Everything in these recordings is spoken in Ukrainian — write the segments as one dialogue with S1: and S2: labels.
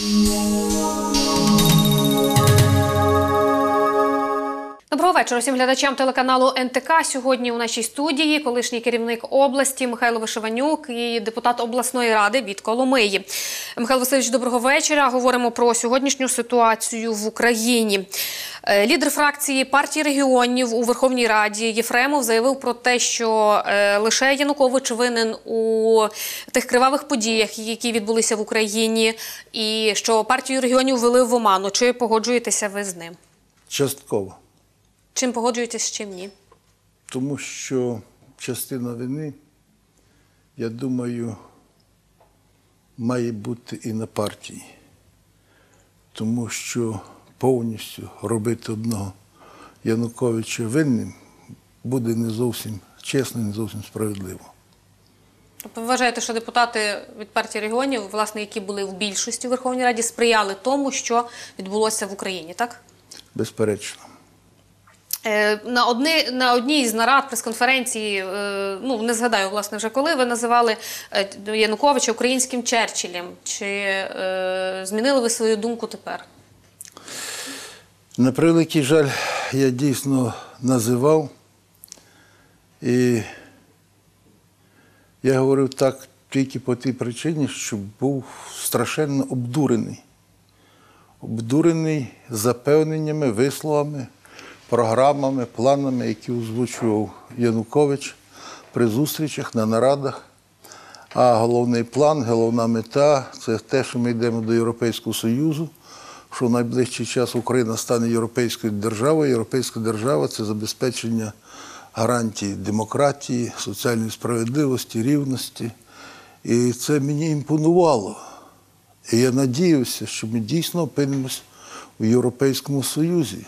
S1: Música Доброго вечора всім глядачам телеканалу НТК. Сьогодні у нашій студії колишній керівник області Михайло Вишиванюк і депутат обласної ради від Коломиї. Михайло Васильович, доброго вечора. Говоримо про сьогоднішню ситуацію в Україні. Е, Лідер фракції партії регіонів у Верховній Раді Єфремов заявив про те, що е, лише Янукович винен у тих кривавих подіях, які відбулися в Україні, і що партію регіонів ввели в оману. Чи погоджуєтеся ви з ним?
S2: Частково.
S1: Чим погоджуєтесь, з чим ні?
S2: Тому що частина вини, я думаю, має бути і на партії. Тому що повністю робити одного Януковича винним буде не зовсім чесно, не зовсім справедливо.
S1: Тобто ви вважаєте, що депутати від партії регіонів, власне, які були в більшості в Верховній Раді, сприяли тому, що відбулося в Україні, так?
S2: Безперечно.
S1: Е, На, одни, на одній з нарад прес-конференції, е, ну не згадаю власне вже коли, ви називали е, Януковича українським Черчиллем. Чи е, змінили ви свою думку тепер?
S2: На превеликий жаль, я дійсно називав. І я говорив так тільки по тій причині, що був страшенно обдурений. Обдурений запевненнями, висловами, програмами, планами, які озвучував Янукович при зустрічах на нарадах. А головний план, головна мета це те, що ми йдемо до Європейського Союзу, що в найближчий час Україна стане європейською державою. Європейська держава це забезпечення гарантій демократії, соціальної справедливості, рівності. І це мені імпонувало. І я надіявся, що ми дійсно опинимось у Європейському Союзі.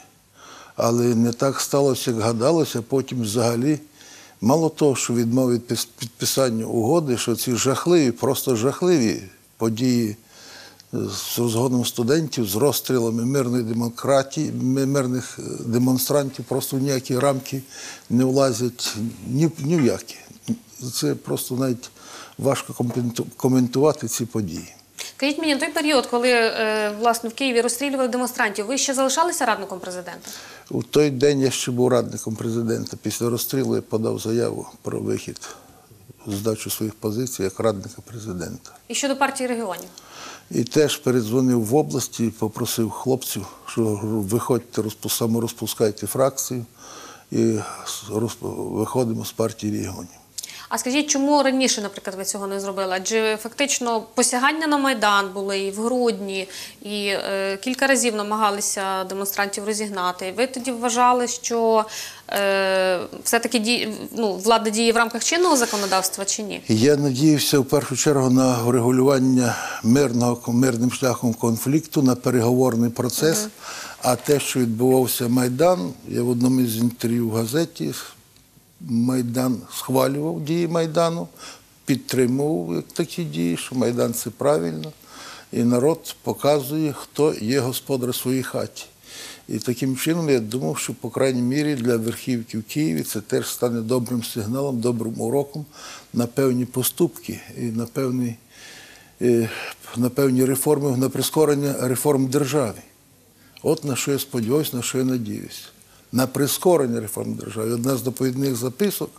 S2: Але не так сталося, як гадалося, потім взагалі. Мало того, що відмов підписання угоди, що ці жахливі, просто жахливі події з розгоном студентів, з розстрілами мирної демократії, мирних е, демонстрантів просто в ніякі рамки не влазять ні, ні в які. Це просто навіть важко коменту- коментувати ці події.
S1: Скажіть мені, той період, коли е, власне в Києві розстрілювали демонстрантів, ви ще залишалися радником президента?
S2: У той день я ще був радником президента. Після розстрілу я подав заяву про вихід, здачу своїх позицій як радника президента.
S1: І щодо партії регіонів?
S2: І теж передзвонив в області, попросив хлопців, що виходьте, саморозпускайте фракцію і виходимо з партії регіонів.
S1: А скажіть, чому раніше, наприклад, ви цього не зробили? Адже фактично посягання на Майдан були і в грудні, і е, кілька разів намагалися демонстрантів розігнати. Ви тоді вважали, що е, все-таки ді, ну, влада діє в рамках чинного законодавства чи ні?
S2: Я надіявся в першу чергу на врегулювання мирного мирним шляхом конфлікту, на переговорний процес. А те, що відбувався Майдан, я в одному із інтерв'ю в газеті Майдан схвалював дії Майдану, підтримував такі дії, що Майдан це правильно. І народ показує, хто є господар своїй хаті. І таким чином я думав, що, по крайній мірі, для верхівки в Києві це теж стане добрим сигналом, добрим уроком на певні поступки і на певні, е, на певні реформи, на прискорення реформ в державі. От на що я сподіваюся, на що я надіюся. На прискорення реформ держави. Одна з доповідних записок,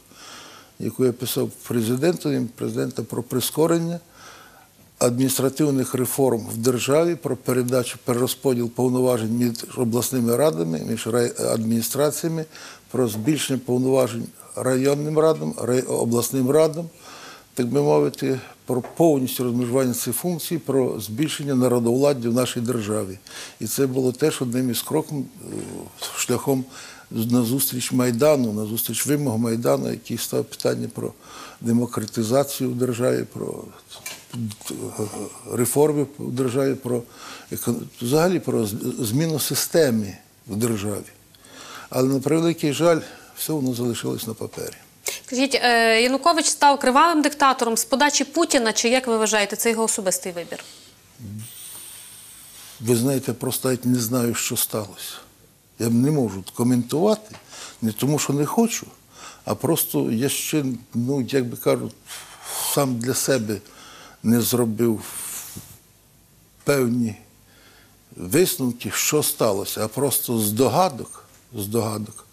S2: яку я писав президенту, президента про прискорення адміністративних реформ в державі, про передачу, перерозподіл повноважень між обласними радами, між адміністраціями, про збільшення повноважень районним радам, обласним радам, так би мовити, про повністю розмежування цих функцій, про збільшення народовладдя в нашій державі. І це було теж одним із кроків е, шляхом на зустріч Майдану, на зустріч вимог Майдану, який став питання про демократизацію в державі, про реформи в державі, про взагалі про зміну системи в державі. Але на превеликий жаль, все воно залишилось на папері.
S1: Скажіть, е, Янукович став кривавим диктатором з подачі Путіна, чи як ви вважаєте, це його особистий вибір?
S2: Ви знаєте, просто навіть не знаю, що сталося. Я не можу коментувати, не тому, що не хочу, а просто я ще, ну, як би кажуть, сам для себе не зробив певні висновки, що сталося, а просто з догадок, з догадок.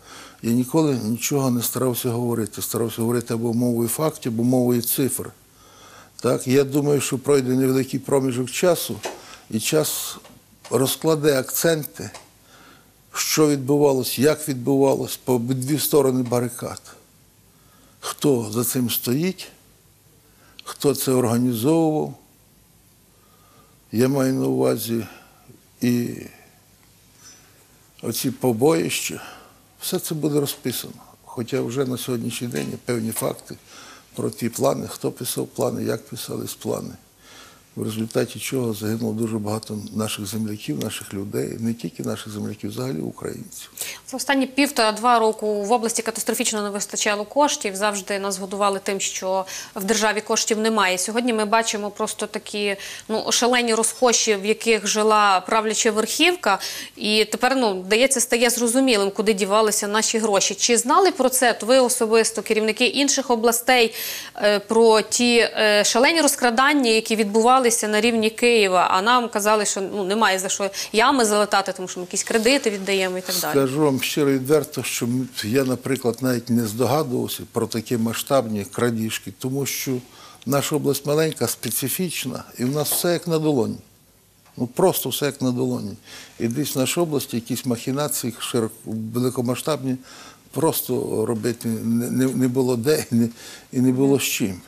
S2: Я ніколи нічого не старався говорити. Старався говорити або мовою фактів, або мовою цифр. Так, я думаю, що пройде невеликий проміжок часу, і час розкладе акценти, що відбувалося, як відбувалося по обидві сторони барикад. Хто за цим стоїть, хто це організовував. Я маю на увазі і оці побоїща, все це буде розписано. Хоча вже на сьогоднішній день є певні факти про ті плани, хто писав плани, як писались плани. В результаті чого загинуло дуже багато наших земляків, наших людей, не тільки наших земляків, взагалі українців.
S1: За останні півтора-два року в області катастрофічно не вистачало коштів. Завжди нас годували тим, що в державі коштів немає. Сьогодні ми бачимо просто такі ну шалені розкоші, в яких жила правляча верхівка, і тепер ну здається, стає зрозумілим, куди дівалися наші гроші. Чи знали про це ви особисто, керівники інших областей, е, про ті е, шалені розкрадання, які відбувалися на рівні Києва? А нам казали, що ну немає за що ями залатати, тому що ми якісь кредити віддаємо і так далі.
S2: Скажу вам щиро відверто, що я, наприклад, навіть не здогадувався про такі масштабні крадіжки, тому що наша область маленька, специфічна, і в нас все як на долоні. Ну просто все як на долоні. І десь в нашій області якісь махінації широко, великомасштабні просто робити не, не, було де не, і не було з чим.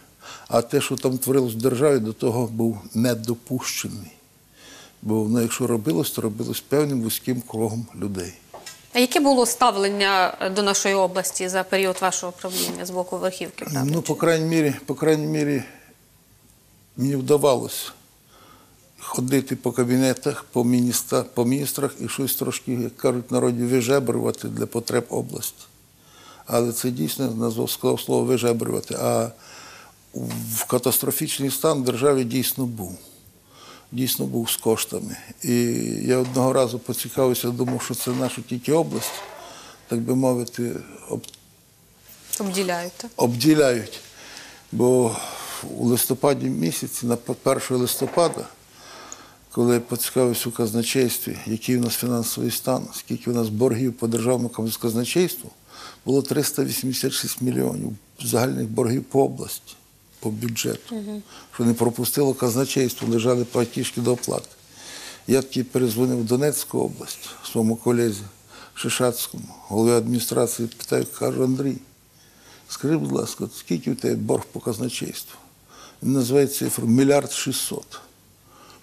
S2: А те, що там творилось в державі, до того був недопущений. Бо ну, якщо робилось, то робилось певним вузьким кругом людей.
S1: А яке було ставлення е, до нашої області за період вашого правління з боку верхівки? правда?
S2: Ну, по крайній мірі, по крайній мірі, мені вдавалося ходити по кабінетах, по, міністра, по міністрах і щось трошки, як кажуть народі, вижебрювати для потреб області. Але це дійсно назвав сказав слово вижебрювати. А в катастрофічний стан в державі дійсно був. Дійсно був з коштами. І я одного разу поцікавився, думав, що це наша тільки область, так би мовити, об
S1: Обділяєте.
S2: обділяють. Бо у листопаді місяці, на 1 листопада, коли я поцікавився у казначействі, який у нас фінансовий стан, скільки у нас боргів по державному казначейству, було 386 мільйонів загальних боргів по області, по бюджету, що не пропустило казначейство, лежали платіжки до оплати. Я тоді перезвонив в Донецьку область своєму колезі Шишацькому, голові адміністрації, питаю, кажу, Андрій, скажи, будь ласка, скільки у тебе борг по казначейству? Він називає цифру мільярд шістсот.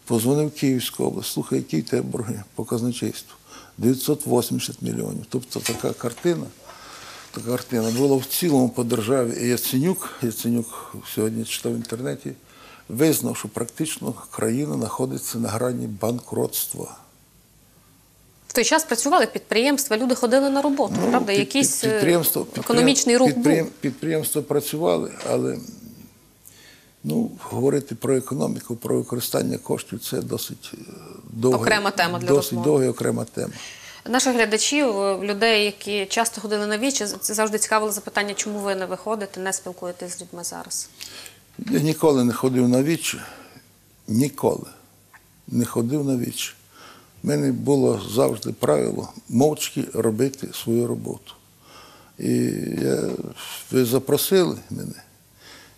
S2: Позвонив в Київську область, слухай, які в тебе борги по казначейству? 980 мільйонів. Тобто така картина, така картина була в цілому по державі. І Яценюк, Яценюк сьогодні читав в інтернеті, визнав, що практично країна знаходиться на грані банкротства.
S1: В той час працювали підприємства, люди ходили на роботу, правда?
S2: Ну, під-
S1: Якийсь е,
S2: підприємство-
S1: економічний рух
S2: підприєм-
S1: був.
S2: Підприємства працювали, але ну, говорити про економіку, про використання коштів це досить е, довга,
S1: Окрема тема для
S2: досить
S1: розмови.
S2: довга і окрема тема.
S1: Наших глядачів, е, людей, які часто ходили на вічі, завжди цікавило запитання, чому ви не виходите, не спілкуєтесь з людьми зараз.
S2: Я ніколи не ходив на вічі, ніколи не ходив на вічі. У мене було завжди правило мовчки робити свою роботу. І я, ви запросили мене.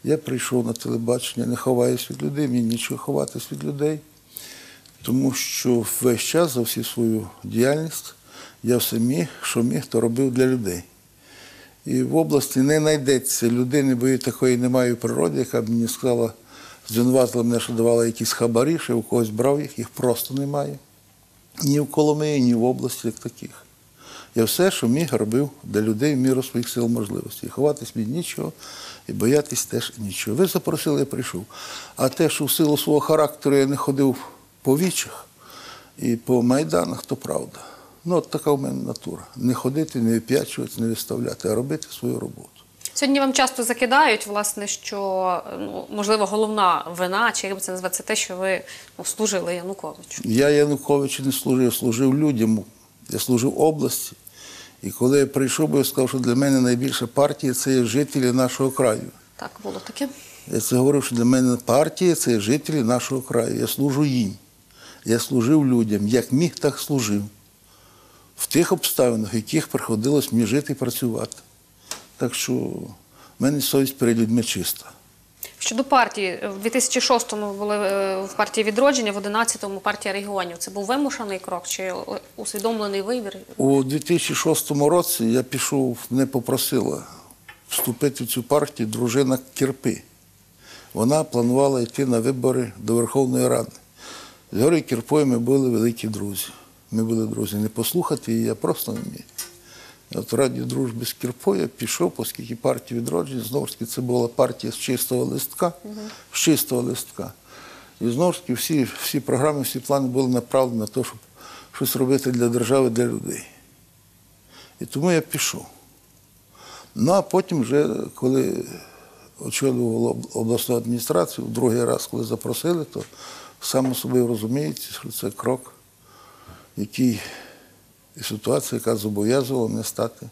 S2: Я прийшов на телебачення, не ховаюсь від людей, мені нічого ховатись від людей, тому що весь час за всю свою діяльність я все міг, що міг, то робив для людей. І в області не знайдеться людини, бо її такої немає в природі, яка б мені сказала, звинуватила мене, що давала якісь хабарі, що я у когось брав їх, їх просто немає. Ні в Коломиї, ні в області, як таких. Я все, що міг, робив для людей в міру своїх сил можливостей. Ховатись від нічого і боятись теж нічого. Ви запросили, я прийшов. А те, що в силу свого характеру я не ходив по вічах і по майданах, то правда. Ну, от така в мене натура. Не ходити, не вип'ячуватися, не виставляти, а робити свою роботу.
S1: Сьогодні вам часто закидають, власне, що ну, можливо головна вина, чи як би це назвати, це те, що ви ну, служили Януковичу.
S2: Я Януковичу не служив, я служив людям, я служив області. І коли я прийшов, я сказав, що для мене найбільша партія це є жителі нашого краю.
S1: Так було таке.
S2: Я це говорив, що для мене партія це є жителі нашого краю. Я служу їм. Я служив людям, як міг, так служив. В тих обставинах, в яких приходилось мені жити і працювати. Так що в мене совість перед людьми чиста.
S1: Щодо партії, в 2006-му були е, в партії відродження, в 11-му партія регіонів. Це був вимушений крок чи усвідомлений вибір?
S2: У 2006 році я пішов, мене попросила вступити в цю партію дружина Кірпи. Вона планувала йти на вибори до Верховної Ради. З Георгією Кірпою ми були великі друзі. Ми були друзі. Не послухати її я просто не міг. От раді дружби з Кірпою пішов, оскільки партія відродження, знову це була партія з чистого листка, з чистого листка. І знову всі, всі програми, всі плани були направлені на те, щоб щось робити для держави, для людей. І тому я пішов. Ну а потім, вже, коли очолював обласну адміністрацію, в другий раз, коли запросили, то само собою розуміється, що це крок, який і ситуація, яка зобов'язувала мене стати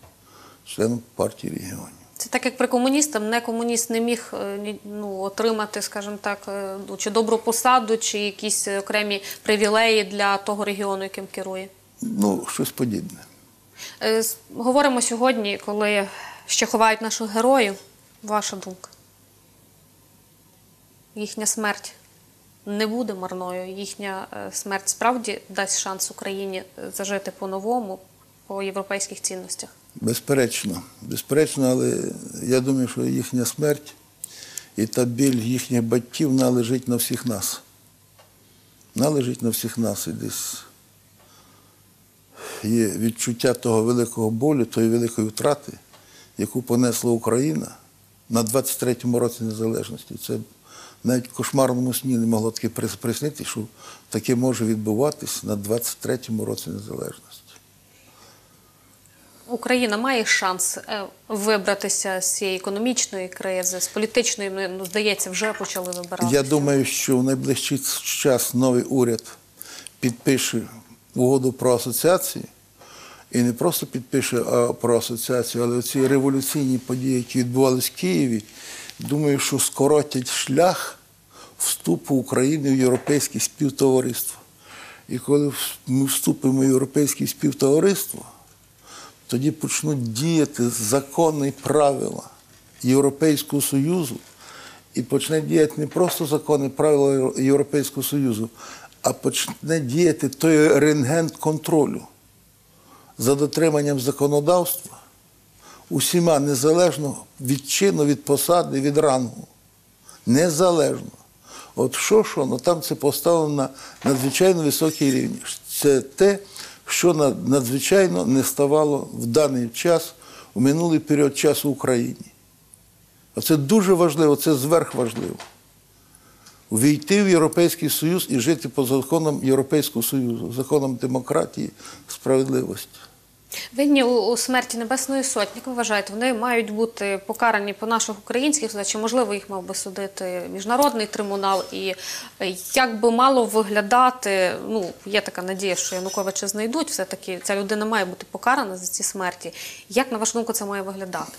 S2: членом партії регіонів.
S1: Це так як при комуністам, не комуніст не міг е, ну, отримати, скажімо так, е, ну, чи добру посаду, чи якісь окремі привілеї для того регіону, яким керує.
S2: Ну, щось подібне.
S1: Е, Говоримо сьогодні, коли ще ховають наших героїв. Ваша думка? Їхня смерть не буде марною. Їхня е, смерть справді дасть шанс Україні е, зажити по-новому, по європейських цінностях.
S2: Безперечно, безперечно, але я думаю, що їхня смерть і та біль їхніх батьків належить на всіх нас. Належить на всіх нас. І десь є відчуття того великого болю, тої великої втрати, яку понесла Україна на 23-му році незалежності. Це навіть в кошмарному сні не могло таке прис- приснити, що таке може відбуватись на 23-му році незалежності.
S1: Україна має шанс е, вибратися з цієї економічної кризи, з політичної, ну, ну, здається, вже почали вибирати.
S2: Я думаю, що в найближчий час новий уряд підпише угоду про асоціацію. І не просто підпише а, про асоціацію, але ці революційні події, які відбувалися в Києві, думаю, що скоротять шлях вступу України в європейське співтовариство. І коли ми вступимо в європейське співтовариство, тоді почнуть діяти закони і правила Європейського Союзу, і почне діяти не просто закони правила Європейського Союзу, а почне діяти той рентген контролю за дотриманням законодавства усіма незалежно від чину, від посади, від рангу. Незалежно. От що, що, ну там це поставлено на надзвичайно високий рівень. Це те, що надзвичайно не ставало в даний час, у минулий період часу в Україні. Оце дуже важливо, це зверхважливо. Увійти в Європейський Союз і жити по законам Європейського Союзу, законам демократії, справедливості.
S1: Винні у, смерті Небесної Сотні, як ви вважаєте, вони мають бути покарані по наших українських судах, чи можливо їх мав би судити міжнародний трибунал? І е, як би мало виглядати, ну є така надія, що Януковича знайдуть, все-таки ця людина має бути покарана за ці смерті. Як на вашу думку це має виглядати?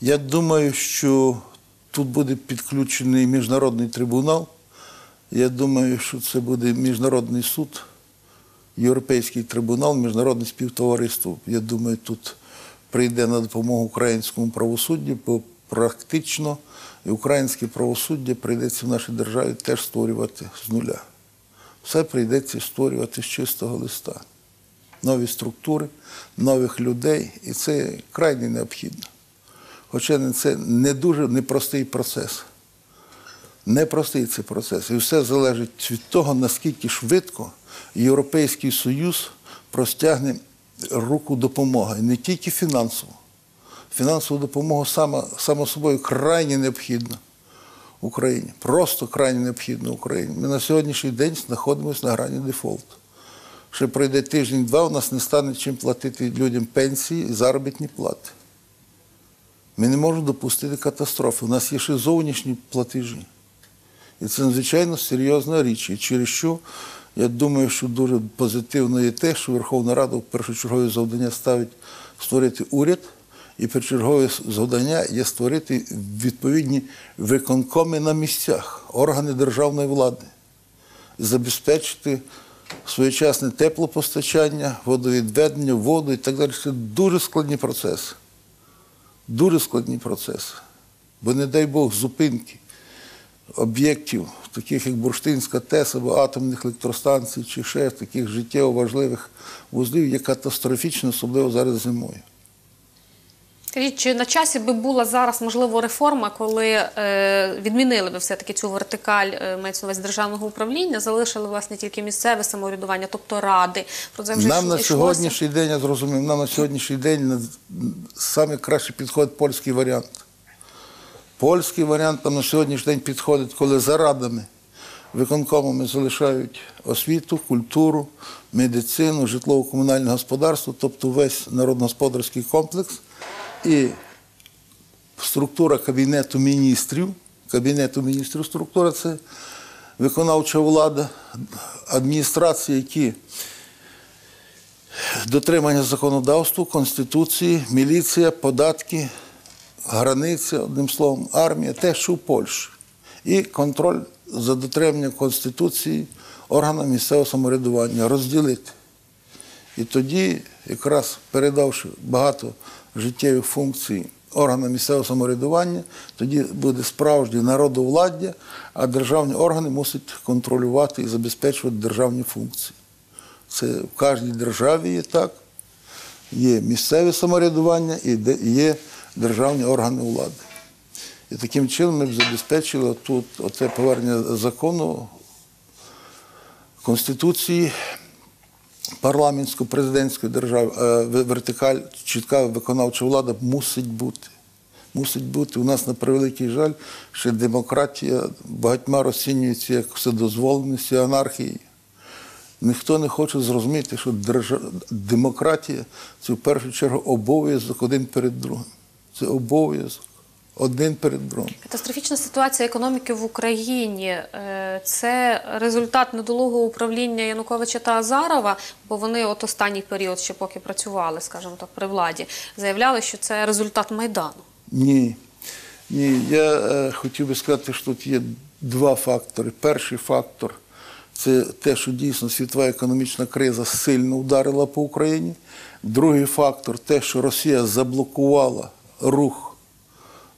S2: Я думаю, що тут буде підключений міжнародний трибунал. Я думаю, що це буде міжнародний суд, Європейський трибунал, міжнародне співтовариство. Я думаю, тут прийде на допомогу українському правосуддю, бо практично українське правосуддя прийдеться в нашій державі теж створювати з нуля. Все прийдеться створювати з чистого листа. Нові структури, нових людей, і це крайне необхідно. Хоча це не дуже непростий процес. Непростий цей процес. І все залежить від того, наскільки швидко Європейський Союз простягне руку допомоги. Не тільки фінансово. Фінансова допомога сама, само собою крайне необхідна Україні. Просто крайне необхідна Україні. Ми на сьогоднішній день знаходимося на грані дефолту. Ще пройде тиждень-два, у нас не стане чим платити людям пенсії і заробітні плати. Ми не можемо допустити катастрофи. У нас є ще зовнішні платежі. І це надзвичайно серйозна річ. І через що я думаю, що дуже позитивно є те, що Верховна Рада в першочергове завдання ставить створити уряд, і першочергове завдання є створити відповідні виконкоми на місцях, органи державної влади, забезпечити своєчасне теплопостачання, водовідведення, воду і так далі. Це дуже складні процеси. Дуже складні процеси. Бо, не дай Бог, зупинки об'єктів, таких як Бурштинська ТЕС або атомних електростанцій, чи ще таких життєво важливих вузлів, є катастрофічно, особливо зараз зимою.
S1: Скажіть, чи на часі би була зараз можливо реформа, коли е, відмінили би все-таки цю вертикаль е, мається увазі державного управління, залишили власне тільки місцеве самоврядування, тобто ради. Про це вже
S2: Нам на сьогоднішній день, я зрозумів, нам на сьогоднішній день на- саме краще підходить польський варіант. Польський варіант нам на сьогоднішній день підходить, коли за радами виконкомами залишають освіту, культуру, медицину, житлово-комунальне господарство, тобто весь народногосподарський комплекс і структура Кабінету міністрів. Кабінету міністрів структура це виконавча влада, адміністрації, які дотримання законодавства, Конституції, міліція, податки, границя, одним словом, армія, те, що в Польщі. І контроль за дотриманням Конституції органам місцевого самоврядування розділити. І тоді, якраз передавши багато життєвих функцій органам місцевого самоврядування, тоді буде справжнє народовладдя, а державні органи мусять контролювати і забезпечувати державні функції. Це в кожній державі є так. Є місцеве самоврядування і є державні органи влади. І таким чином ми б забезпечили тут оце повернення закону, Конституції, парламентсько-президентської держави, е, вертикаль, чітка виконавча влада мусить бути. Мусить бути. У нас, на превеликий жаль, ще демократія багатьма розцінюється як вседозволеність і анархії. Ніхто не хоче зрозуміти, що держа... демократія це в першу чергу обов'язок один перед другим. Це обов'язок один перед другим.
S1: Катастрофічна ситуація економіки в Україні е, це результат недолугого управління Януковича та Азарова, бо вони от останній період, ще поки працювали, скажімо так, при владі, заявляли, що це результат майдану.
S2: Ні. Ні, я е, хотів би сказати, що тут є два фактори. Перший фактор це те, що дійсно світова економічна криза сильно вдарила по Україні. Другий фактор те, що Росія заблокувала рух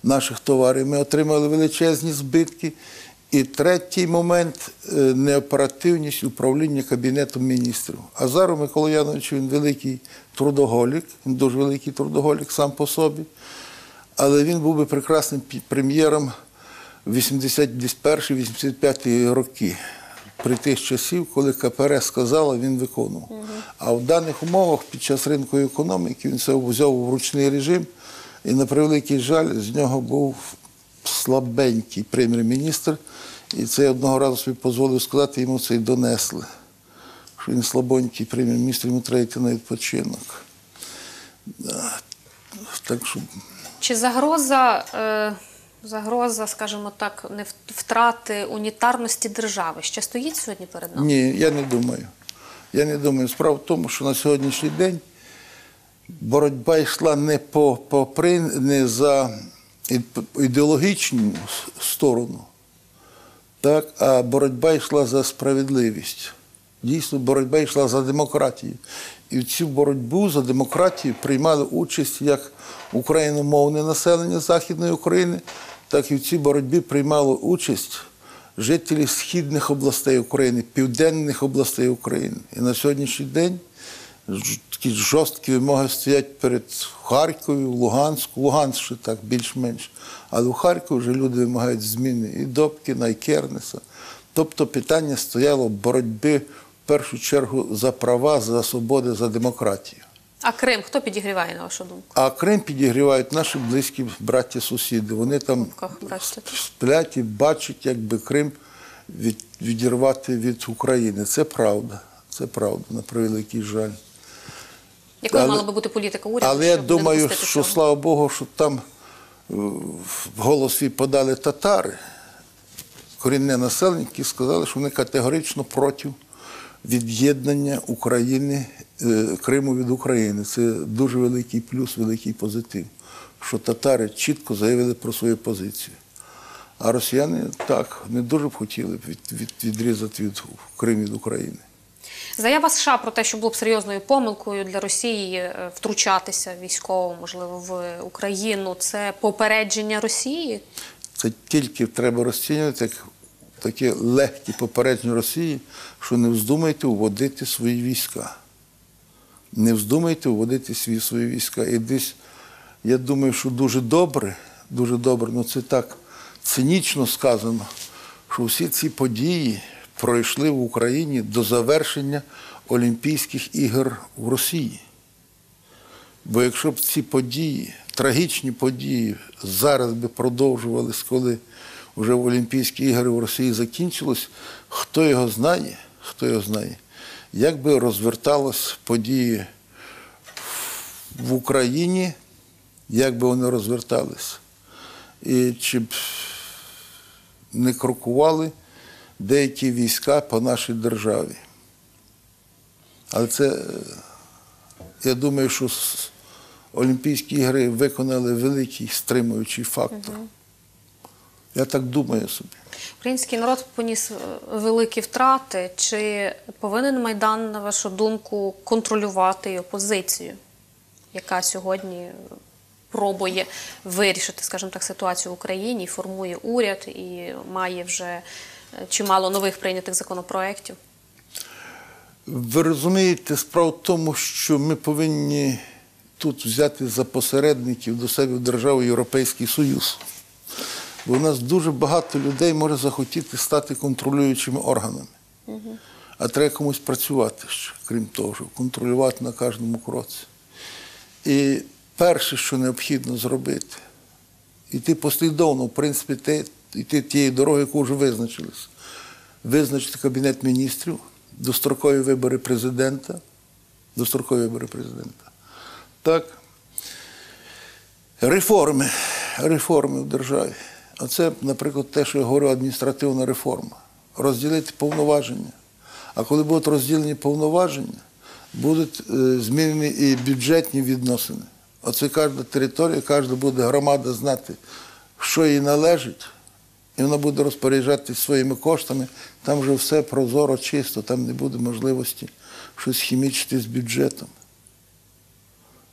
S2: наших товарів. Ми отримали величезні збитки. І третій момент е, неоперативність управління Кабінетом міністрів. Азаров Микола Янович він великий трудоголік, він дуже великий трудоголік сам по собі. Але він був би прекрасним прем'єром в 81-85 роки. При тих часів, коли КПРС сказала, він виконував. А в даних умовах під час ринкової економіки він це взяв у ручний режим, і на превеликий жаль, з нього був слабенький прем'єр-міністр. І це я одного разу собі дозволив сказати, йому це й донесли. Що він слабонький прем'єр-міністр, йому треба йти на відпочинок. Так що
S1: Чи загроза, е, загроза, скажімо так, не втрати унітарності держави ще стоїть сьогодні перед нами?
S2: Ні, я не думаю. Я не думаю. Справа в тому, що на сьогоднішній день боротьба йшла не по, по не за ідеологічну сторону, так, а боротьба йшла за справедливість. Дійсно, боротьба йшла за демократію. І в цю боротьбу за демократію приймали участь як україномовне населення Західної України, так і в цій боротьбі приймало участь жителі східних областей України, південних областей України. І на сьогоднішній день такі жорсткі вимоги стоять перед Харкові, Луганську, Луганськ ще так більш-менш. Але у Харкові вже люди вимагають зміни і Добкіна, і Кернеса. Тобто питання стояло боротьби в першу чергу за права, за свободи, за демократію.
S1: А Крим хто підігріває, на вашу думку?
S2: А Крим підігрівають наші близькі браття-сусіди. Вони там сплять і бачать, як би Крим від, відірвати від України. Це правда. Це правда, на превеликий жаль.
S1: Якою
S2: Але-
S1: мала би бути політика уряду?
S2: Але я думаю, що
S1: цього?
S2: слава Богу, що там е, в голос свій подали татари, корінне населення, які сказали, що вони категорично проти від'єднання України, е, Криму від України. Це дуже великий плюс, великий позитив, що татари чітко заявили про свою позицію. А росіяни так не дуже б хотіли від, від, відрізати від Крим від України.
S1: Заява США про те, що було б серйозною помилкою для Росії е, втручатися військово, можливо, в Україну, це попередження Росії.
S2: Це тільки треба розцінювати як таке легке попередження Росії, що не вздумайте вводити свої війська. Не вздумайте вводити свої свої війська. І десь, я думаю, що дуже добре, дуже добре, ну це так цинічно сказано, що всі ці події пройшли в Україні до завершення Олімпійських ігор в Росії. Бо якщо б ці події, трагічні події, зараз би продовжувались, коли вже Олімпійські ігри в Росії закінчились, хто його знає, хто його знає, як би розвертались події в Україні, як би вони розвертались, і чи б не крокували деякі війська по нашій державі. Але це я думаю, що Олімпійські ігри виконали великий стримуючий фактор. Я так думаю собі.
S1: Український народ поніс е, великі втрати. Чи повинен Майдан, на вашу думку, контролювати опозицію, яка сьогодні пробує вирішити, скажімо так, ситуацію в Україні, формує уряд і має вже чимало нових прийнятих законопроєктів?
S2: Ви розумієте, справа в тому, що ми повинні тут взяти за посередників до себе в державу Європейський Союз. Бо у нас дуже багато людей може захотіти стати контролюючими органами. А треба комусь працювати ще, крім того, щоб контролювати на кожному кроці. І перше, що необхідно зробити, іти послідовно, в принципі, йти тією дорогою, яку вже визначились. Визначити Кабінет міністрів, дострокові вибори президента, дострокові вибори президента. Так. Реформи, реформи в державі. А це, наприклад, те, що я говорю, адміністративна реформа. Розділити повноваження. А коли будуть розділені повноваження, будуть е, змінені і бюджетні відносини. Оце кожна територія, кожна буде громада знати, що їй належить, і вона буде розпоряджатися своїми коштами. Там вже все прозоро, чисто, там не буде можливості щось хімічити з бюджетом.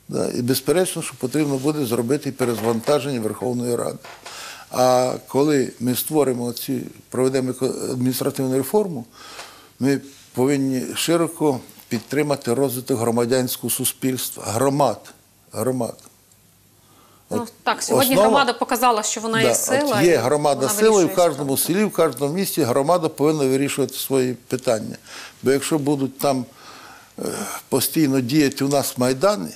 S2: Да, і безперечно, що потрібно буде зробити перезвантаження Верховної Ради. А коли ми створимо ці, проведемо адміністративну реформу, ми повинні широко підтримати розвиток громадянського суспільства, громад. громад.
S1: Ну, так, сьогодні
S2: основа-
S1: громада показала, що вона є сила.
S2: Є громада сила, і в кожному селі, в кожному місті громада повинна вирішувати свої питання. Бо якщо будуть там е, постійно діяти у нас майдани,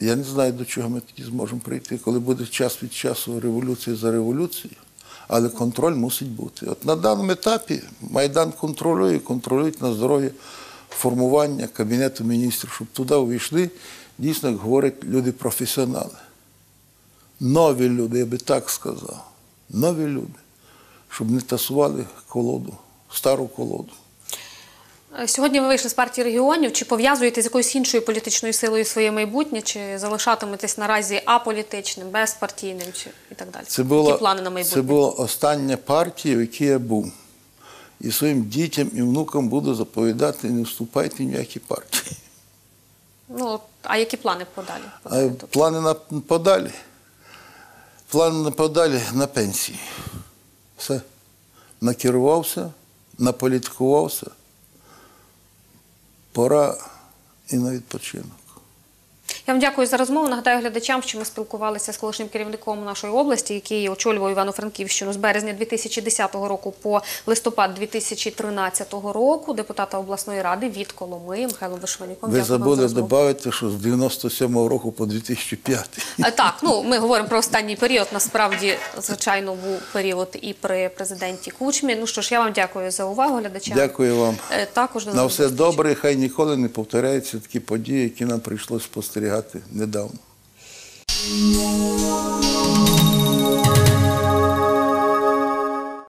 S2: я не знаю, до чого ми тоді зможемо прийти, коли буде час від часу революція за революцією, але контроль мусить бути. От на даному етапі Майдан контролює, контролюють на здоров'я формування Кабінету міністрів, щоб туди увійшли, дійсно, як говорять люди-професіонали. Нові люди, я би так сказав. Нові люди, щоб не тасували колоду, стару колоду.
S1: Е, Сьогодні ви вийшли з партії регіонів. Чи пов'язуєте з якоюсь іншою політичною силою своє майбутнє, чи залишатиметесь наразі аполітичним, безпартійним, чи і так далі?
S2: Це була,
S1: Які плани на майбутнє?
S2: це була остання партія, в якій я був. І своїм дітям і внукам буду заповідати, не вступайте в ніякі партії.
S1: Ну, а які плани подалі?
S2: Плани на подалі. Плани на подалі на пенсії. Все. Накерувався, наполітикувався. Пора і на відпочинок.
S1: Я вам дякую за розмову. Нагадаю глядачам, що ми спілкувалися з колишнім керівником нашої області, який очолював Івано-Франківщину з березня 2010 року по листопад 2013 року, депутата обласної ради від Коломи Михайло Вишванюком.
S2: Ви забули додати, що з 97-го року по 2005.
S1: Е, Так, ну ми говоримо про останній період. Насправді, звичайно, був період і при президенті Кучмі. Ну що ж, я вам дякую за увагу, глядачам.
S2: Дякую вам.
S1: Е, Також
S2: На все добре, хай ніколи не повторяються такі події, які нам прийшлося спостерігати недавно.